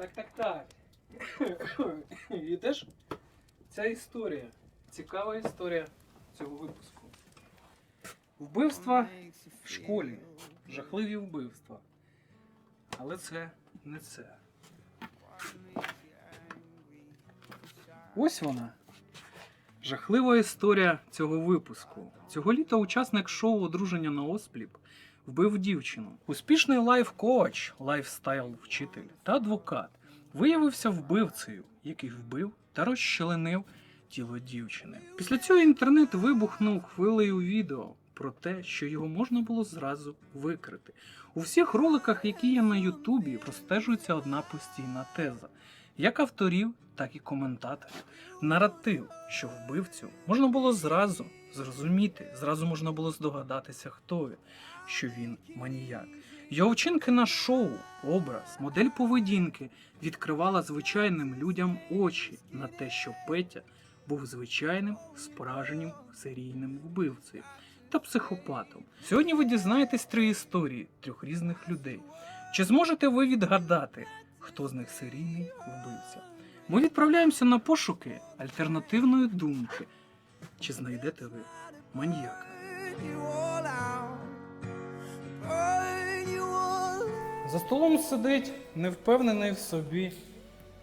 Так, так, так. І теж ця історія. Цікава історія цього випуску. Вбивства в школі. Жахливі вбивства. Але це не це. Ось вона. Жахлива історія цього випуску. Цього літа учасник шоу одруження на осліп вбив дівчину. Успішний лайф-коуч, лайфстайл-вчитель та адвокат виявився вбивцею, який вбив та розчленив тіло дівчини. Після цього інтернет вибухнув хвилею відео про те, що його можна було зразу викрити. У всіх роликах, які є на Ютубі, простежується одна постійна теза. Як авторів, так і коментаторів. Наратив, що вбивцю можна було зразу зрозуміти, зразу можна було здогадатися, хто він, що він маніяк. Його вчинки на шоу, образ, модель поведінки відкривала звичайним людям очі на те, що Петя був звичайним справжнім серійним вбивцею та психопатом. Сьогодні ви дізнаєтесь три історії трьох різних людей. Чи зможете ви відгадати, хто з них серійний вбивця? Ми відправляємося на пошуки альтернативної думки. Чи знайдете ви маніяка? За столом сидить невпевнений в собі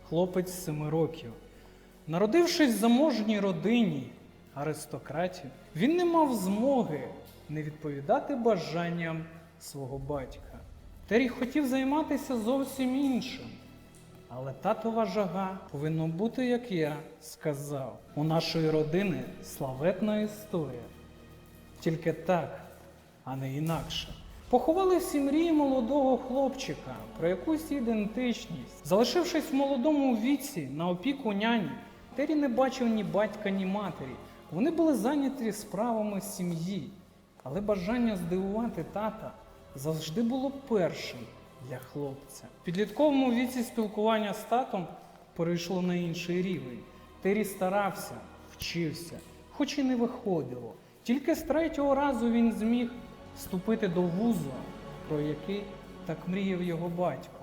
хлопець семи років. Народившись в заможній родині аристократів, він не мав змоги не відповідати бажанням свого батька. Терій хотів займатися зовсім іншим. Але татова жага повинно бути, як я сказав. У нашої родини славетна історія. Тільки так, а не інакше. Поховали всі мрії молодого хлопчика про якусь ідентичність. Залишившись в молодому віці на опіку няні, Тері не бачив ні батька, ні матері. Вони були зайняті справами сім'ї, але бажання здивувати тата завжди було першим для хлопця. В підлітковому віці спілкування з татом перейшло на інший рівень. Тері старався, вчився, хоч і не виходило. Тільки з третього разу він зміг вступити до вузу, про який так мріяв його батько.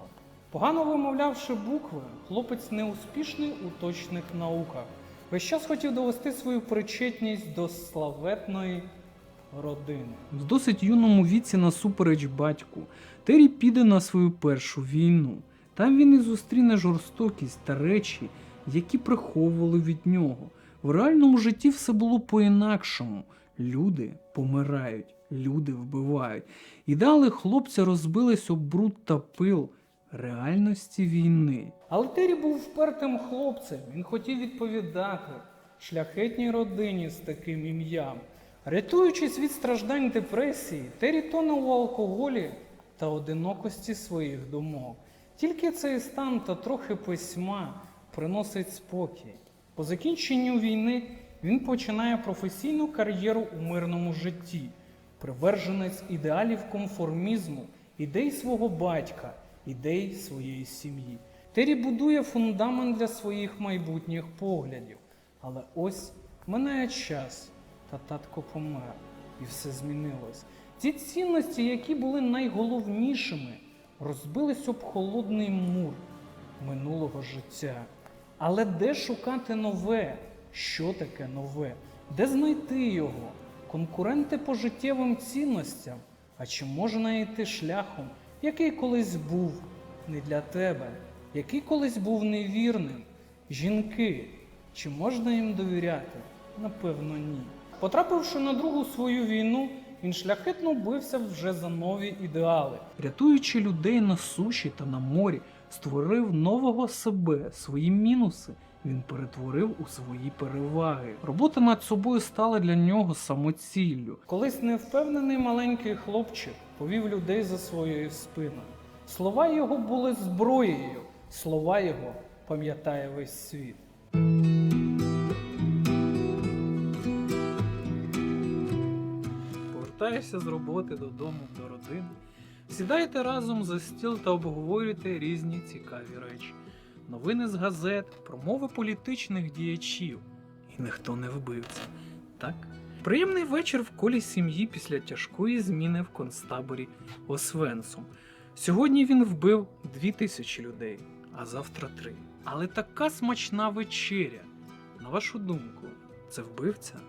Погано вимовлявши букви, хлопець неуспішний у точних науках. Весь час хотів довести свою причетність до славетної родини. В досить юному віці насупереч батьку Террі піде на свою першу війну. Там він і зустріне жорстокість та речі, які приховували від нього. В реальному житті все було по-інакшому. Люди помирають, люди вбивають. Ідеали хлопця розбились об бруд та пил реальності війни. Але Террі був впертим хлопцем. Він хотів відповідати шляхетній родині з таким ім'ям. Рятуючись від страждань депресії, Террі тоне у алкоголі та одинокості своїх думок. Тільки цей стан та трохи письма приносить спокій. По закінченню війни він починає професійну кар'єру у мирному житті, приверженець ідеалів конформізму, ідей свого батька, ідей своєї сім'ї. Террі будує фундамент для своїх майбутніх поглядів. Але ось минає час, та татко помер, і все змінилось. Ці цінності, які були найголовнішими, розбились об холодний мур минулого життя. Але де шукати нове? Що таке нове? Де знайти його? Конкуренти по життєвим цінностям. А чи можна йти шляхом, який колись був не для тебе, який колись був невірним? Жінки, чи можна їм довіряти? Напевно, ні. Потрапивши на другу свою війну, він шляхетно бився вже за нові ідеали. Рятуючи людей на суші та на морі, створив нового себе, свої мінуси. Він перетворив у свої переваги. Робота над собою стала для нього самоціллю. Колись невпевнений маленький хлопчик повів людей за своєю спиною. Слова його були зброєю, слова його пам'ятає весь світ. Повертаєшся з роботи додому до родини. Сідайте разом за стіл та обговорюйте різні цікаві речі. Новини з газет, промови політичних діячів. І ніхто не вбивця. Так? Приємний вечір в колі сім'ї після тяжкої зміни в концтаборі Освенсум. Сьогодні він вбив дві тисячі людей, а завтра три. Але така смачна вечеря. На вашу думку, це вбивця?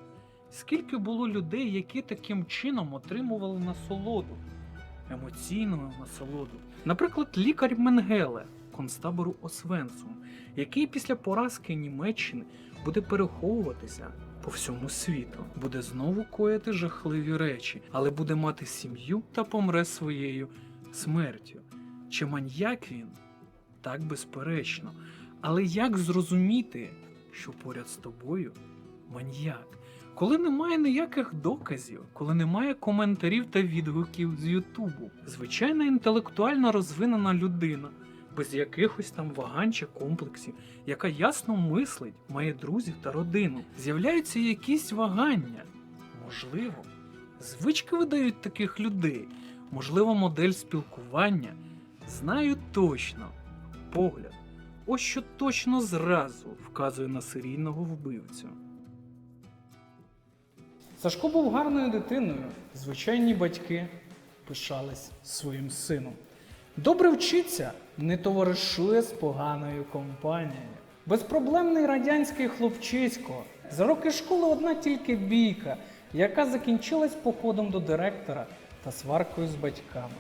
Скільки було людей, які таким чином отримували насолоду, емоційну насолоду? Наприклад, лікар Менгеле, концтабору Освенцум, який після поразки Німеччини буде переховуватися по всьому світу, буде знову коїти жахливі речі, але буде мати сім'ю та помре своєю смертю. Чи маньяк він? Так безперечно. Але як зрозуміти, що поряд з тобою маньяк? Коли немає ніяких доказів, коли немає коментарів та відгуків з Ютубу, звичайна інтелектуально розвинена людина, без якихось там вагань чи комплексів, яка ясно мислить, має друзів та родину, з'являються якісь вагання. Можливо, звички видають таких людей, можливо, модель спілкування. Знаю точно, погляд. Ось що точно зразу вказує на серійного вбивцю. Сашко був гарною дитиною. Звичайні батьки пишались своїм сином. Добре вчиться, не товаришує з поганою компанією. Безпроблемний радянський хлопчисько. За роки школи одна тільки бійка, яка закінчилась походом до директора та сваркою з батьками.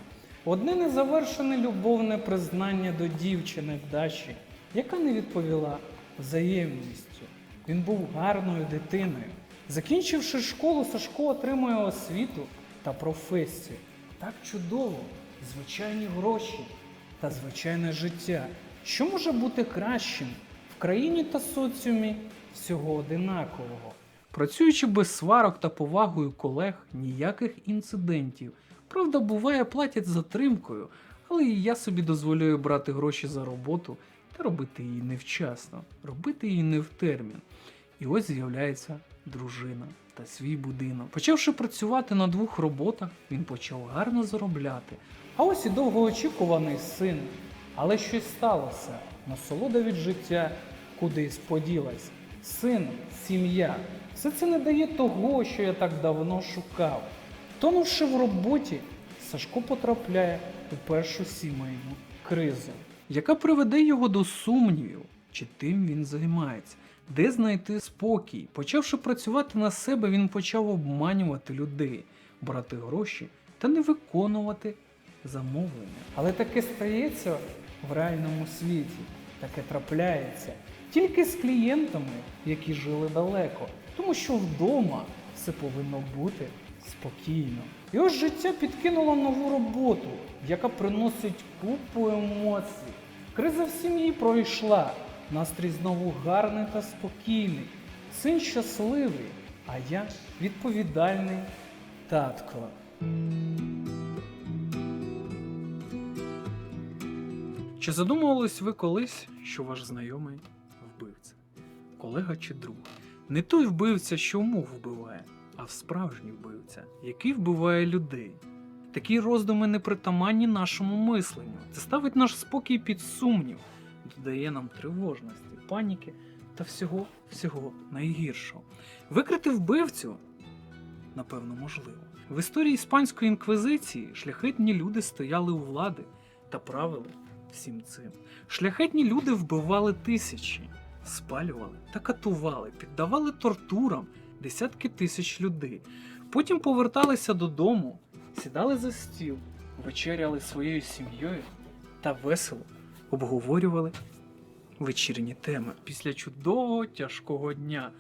Одне незавершене любовне признання до дівчини Даші, яка не відповіла взаємністю. Він був гарною дитиною. Закінчивши школу, Сашко отримує освіту та професію. Так чудово, звичайні гроші та звичайне життя. Що може бути кращим в країні та соціумі всього одинакового? Працюючи без сварок та повагою колег, ніяких інцидентів. Правда, буває, платять затримкою, але і я собі дозволяю брати гроші за роботу та робити її невчасно, робити її не в термін. І ось з'являється дружина та свій будинок. Почавши працювати на двох роботах, він почав гарно заробляти. А ось і довгоочікуваний син. Але щось сталося. Насолода від життя кудись поділась. Син, сім'я. Все це не дає того, що я так давно шукав. Тонувши в роботі, Сашко потрапляє у першу сімейну кризу, яка приведе його до сумнівів, чи тим він займається, де знайти спокій. Почавши працювати на себе, він почав обманювати людей, брати гроші та не виконувати замовлення. Але таке стається в реальному світі, таке трапляється тільки з клієнтами, які жили далеко, тому що вдома все повинно бути спокійно. І ось життя підкинуло нову роботу, яка приносить купу емоцій. Криза в сім'ї пройшла, настрій знову гарний та спокійний. Син щасливий, а я відповідальний татко. Чи задумувались ви колись, що ваш знайомий вбивця, колега чи друг? Не той вбивця, що умов вбиває, а справжній вбивця, який вбиває людей. Такі роздуми не притаманні нашому мисленню. Це ставить наш спокій під сумнів, додає нам тривожності, паніки та всього всього найгіршого. Викрити вбивцю, напевно, можливо. В історії іспанської інквізиції шляхетні люди стояли у влади та правили всім цим. Шляхетні люди вбивали тисячі, спалювали та катували, піддавали тортурам десятки тисяч людей. Потім поверталися додому, сідали за стіл, вечеряли своєю сім'єю та весело обговорювали вечірні теми після чудового тяжкого дня.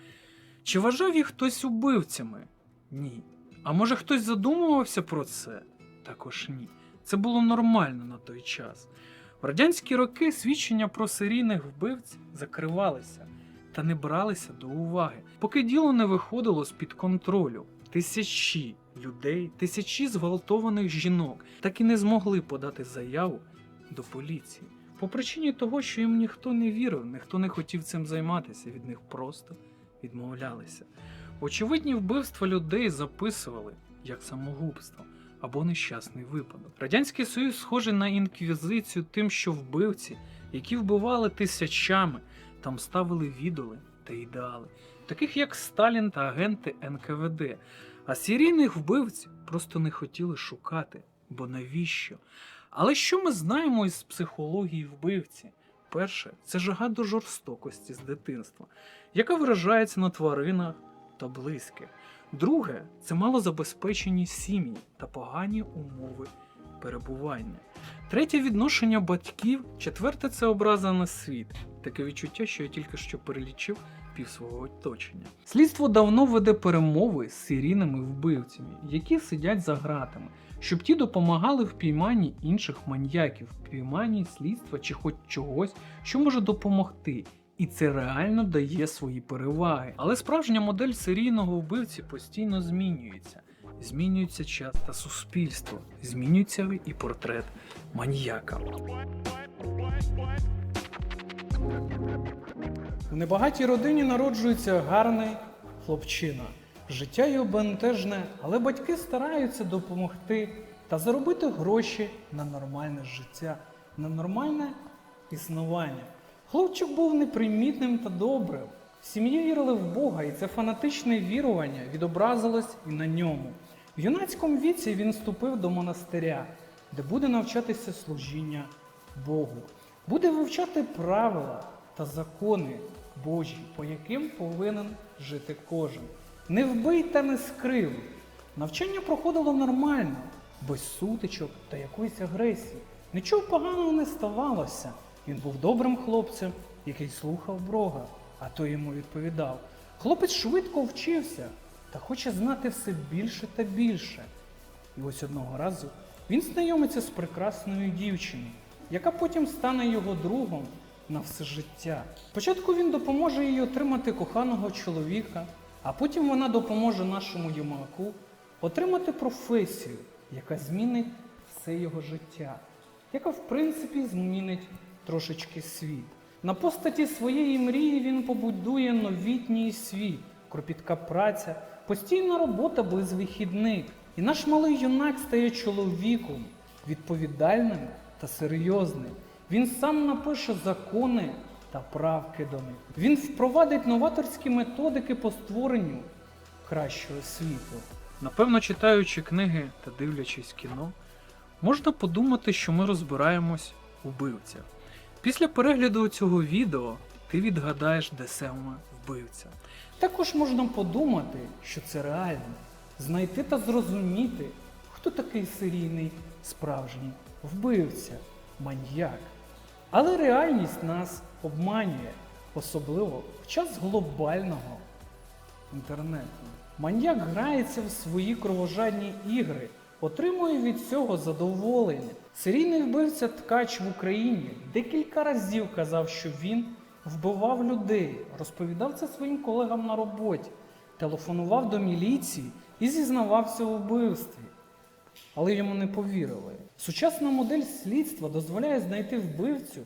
Чи вважав їх хтось убивцями? Ні. А може хтось задумувався про це? Також ні. Це було нормально на той час. В радянські роки свідчення про серійних вбивць закривалися та не бралися до уваги, поки діло не виходило з-під контролю. Тисячі людей, тисячі зґвалтованих жінок так і не змогли подати заяву до поліції. По причині того, що їм ніхто не вірив, ніхто не хотів цим займатися, від них просто відмовлялися. Очевидні вбивства людей записували як самогубство або нещасний випадок. Радянський Союз схожий на інквізицію тим, що вбивці, які вбивали тисячами, там ставили відоли та ідеали, таких як Сталін та агенти НКВД. А серійних вбивців просто не хотіли шукати, бо навіщо? Але що ми знаємо із психології вбивці? Перше це жага до жорстокості з дитинства, яка виражається на тваринах та близьких. Друге це малозабезпечені сім'ї та погані умови перебування. Третє відношення батьків. Четверте це образа на світ. Таке відчуття, що я тільки що перелічив пів свого оточення. Слідство давно веде перемови з серійними вбивцями, які сидять за ґратами, щоб ті допомагали в пійманні інших маньяків, в пійманні слідства чи хоч чогось, що може допомогти. І це реально дає свої переваги. Але справжня модель серійного вбивці постійно змінюється. Змінюється час та суспільство, змінюється і портрет маніяка. У небагатій родині народжується гарний хлопчина. Життя його бентежне, але батьки стараються допомогти та заробити гроші на нормальне життя, на нормальне існування. Хлопчик був непримітним та добрим. В сім'ї вірили в Бога, і це фанатичне вірування відобразилось і на ньому. В юнацькому віці він вступив до монастиря, де буде навчатися служіння Богу, буде вивчати правила та закони Божі, по яким повинен жити кожен. Не вбий та не скрив. Навчання проходило нормально, без сутичок та якоїсь агресії. Нічого поганого не ставалося. Він був добрим хлопцем, який слухав Бога, а той йому відповідав. Хлопець швидко вчився та хоче знати все більше та більше. І ось одного разу він знайомиться з прекрасною дівчиною, яка потім стане його другом на все життя. Спочатку він допоможе їй отримати коханого чоловіка, а потім вона допоможе нашому юнаку отримати професію, яка змінить все його життя, яка в принципі змінить трошечки світ. На постаті своєї мрії він побудує новітній світ, кропітка праця, постійна робота без вихідних. І наш малий юнак стає чоловіком, відповідальним та серйозним. Він сам напише закони та правки до них. Він впровадить новаторські методики по створенню кращого світу. Напевно, читаючи книги та дивлячись кіно, можна подумати, що ми розбираємось у вбивцях. Після перегляду цього відео ти відгадаєш, де саме вбивця. Також можна подумати, що це реально, знайти та зрозуміти, хто такий серійний справжній вбивця, маньяк. Але реальність нас обманює, особливо в час глобального інтернету. Маньяк грається в свої кровожадні ігри, отримує від цього задоволення. Серійний вбивця ткач в Україні декілька разів казав, що він вбивав людей, розповідав це своїм колегам на роботі, телефонував до міліції і зізнавався у вбивстві. Але йому не повірили. Сучасна модель слідства дозволяє знайти вбивцю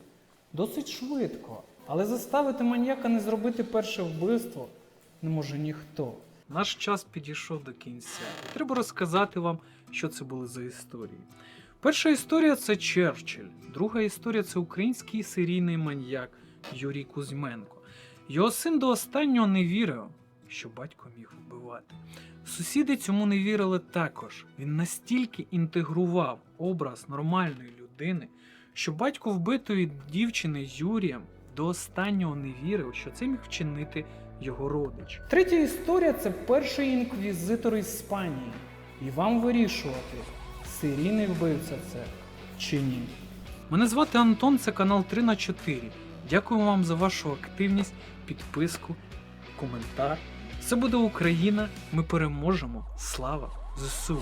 досить швидко, але заставити маньяка не зробити перше вбивство не може ніхто. Наш час підійшов до кінця. Треба розказати вам, що це були за історії. Перша історія це Черчилль, друга історія це український серійний маньяк Юрій Кузьменко. Його син до останнього не вірив, що батько міг вбивати. Сусіди цьому не вірили також. Він настільки інтегрував образ нормальної людини, що батько вбитої дівчини Юрієм до останнього не вірив, що це міг вчинити його родич. Третя історія це перший інквізитор Іспанії. І вам вирішувати, серійний вбивця це чи ні. Мене звати Антон, це канал 3 на 4. Дякую вам за вашу активність, підписку, коментар. Це буде Україна. Ми переможемо. Слава ЗСУ!